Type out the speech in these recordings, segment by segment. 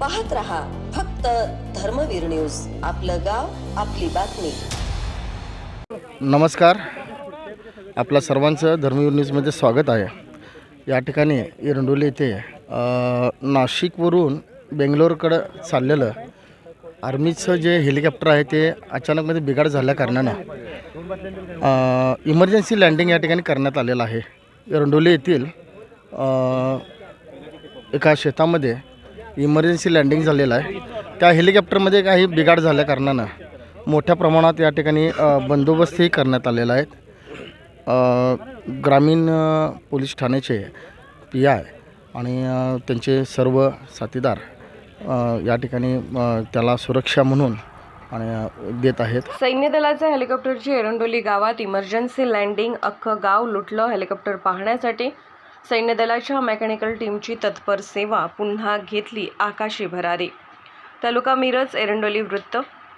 पाहत रहा फक्त धर्मवीर न्यूज. आपलं गाव आपली बातमी. नमस्कार. आपला सर्वांचं धर्मवीर न्यूजमध्ये स्वागत आहे. या ठिकाणी एरंडोली येथे नाशिकवरून बेंगलोरकडं चाललेलं आर्मीचं जे हेलिकॉप्टर आहे ते अचानकमध्ये बिघाड झाल्या कारणानं इमर्जन्सी लँडिंग या ठिकाणी करण्यात आलेलं आहे. एरंडोली येथील एका शेतामध्ये इमर्जन्सी लँडिंग झालेलं आहे. त्या हेलिकॉप्टरमध्ये काही बिघाड झाल्या कारणानं मोठ्या प्रमाणात या ठिकाणी बंदोबस्तही करण्यात आलेला आहे. ग्रामीण पोलीस ठाण्याचे पी आय आणि त्यांचे सर्व साथीदार या ठिकाणी त्याला सुरक्षा म्हणून आणि देत आहेत. सैन्य दलाच्या हेलिकॉप्टरची एरंडोली गावात इमर्जन्सी लँडिंग अख्खं गाव लुटलं हेलिकॉप्टर पाहण्यासाठी. सैन्य दलाच्या मेकॅनिकल टीमची तत्पर सेवा पुन्हा घेतली आकाशी भरारी. तालुका मिरज एरंडोली वृत्त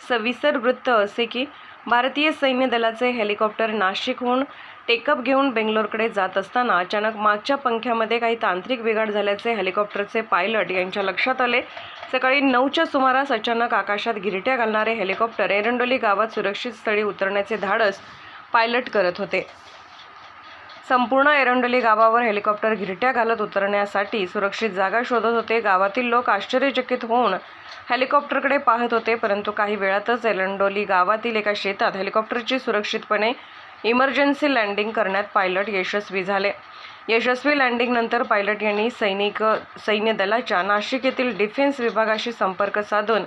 सविस्तर वृत्त असे की भारतीय सैन्य दलाचे हेलिकॉप्टर नाशिकहून टेकअप घेऊन बेंगलोरकडे जात असताना अचानक मागच्या पंख्यामध्ये काही तांत्रिक बिघाड झाल्याचे हेलिकॉप्टरचे पायलट यांच्या लक्षात आले. सकाळी नऊच्या सुमारास अचानक आकाशात गिरट्या घालणारे हेलिकॉप्टर एरंडोली गावात सुरक्षित स्थळी उतरण्याचे धाडस पायलट करत होते. संपूर्ण एरंडोली गावावर हेलिकॉप्टर घिरट्या घालत उतरण्यासाठी सुरक्षित जागा शोधत होते. गावातील लोक आश्चर्यचकित होऊन हेलिकॉप्टरकडे पाहत होते परंतु काही वेळातच एरंडोली गावातील एका शेतात हेलिकॉप्टरची सुरक्षितपणे इमर्जन्सी लँडिंग करण्यात पायलट यशस्वी झाले. यशस्वी लँडिंगनंतर पायलट यांनी सैनिक सैन्य दलाच्या नाशिक येथील डिफेन्स विभागाशी संपर्क साधून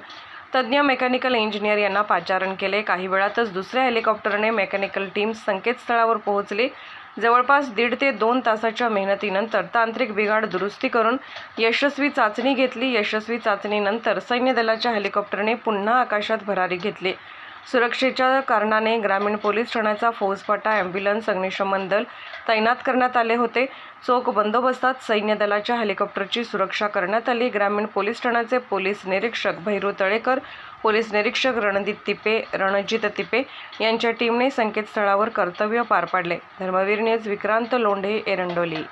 तज्ज्ञ मेकॅनिकल इंजिनियर यांना पाचारण केले. काही वेळातच दुसऱ्या हेलिकॉप्टरने मेकॅनिकल टीम संकेतस्थळावर पोहोचली. जवळपास दीड ते दोन तासाच्या मेहनतीनंतर तांत्रिक बिघाड दुरुस्ती करून यशस्वी चाचणी घेतली. यशस्वी चाचणीनंतर सैन्य दलाच्या हेलिकॉप्टरने पुन्हा आकाशात भरारी घेतली. सुरक्षेच्या कारणाने ग्रामीण पोलीस ठाण्याचा फौजफाटा ॲम्ब्युलन्स अग्निशमन दल तैनात करण्यात आले होते. चोख बंदोबस्तात सैन्य दलाच्या हेलिकॉप्टरची सुरक्षा करण्यात आली. ग्रामीण पोलीस ठाण्याचे पोलीस निरीक्षक भैरू तळेकर पोलीस निरीक्षक रणदीप तिपे रणजित तिपे यांच्या टीमने संकेतस्थळावर कर्तव्य पार पाडले. धर्मवीर न्यूज विक्रांत लोंढे एरंडोली.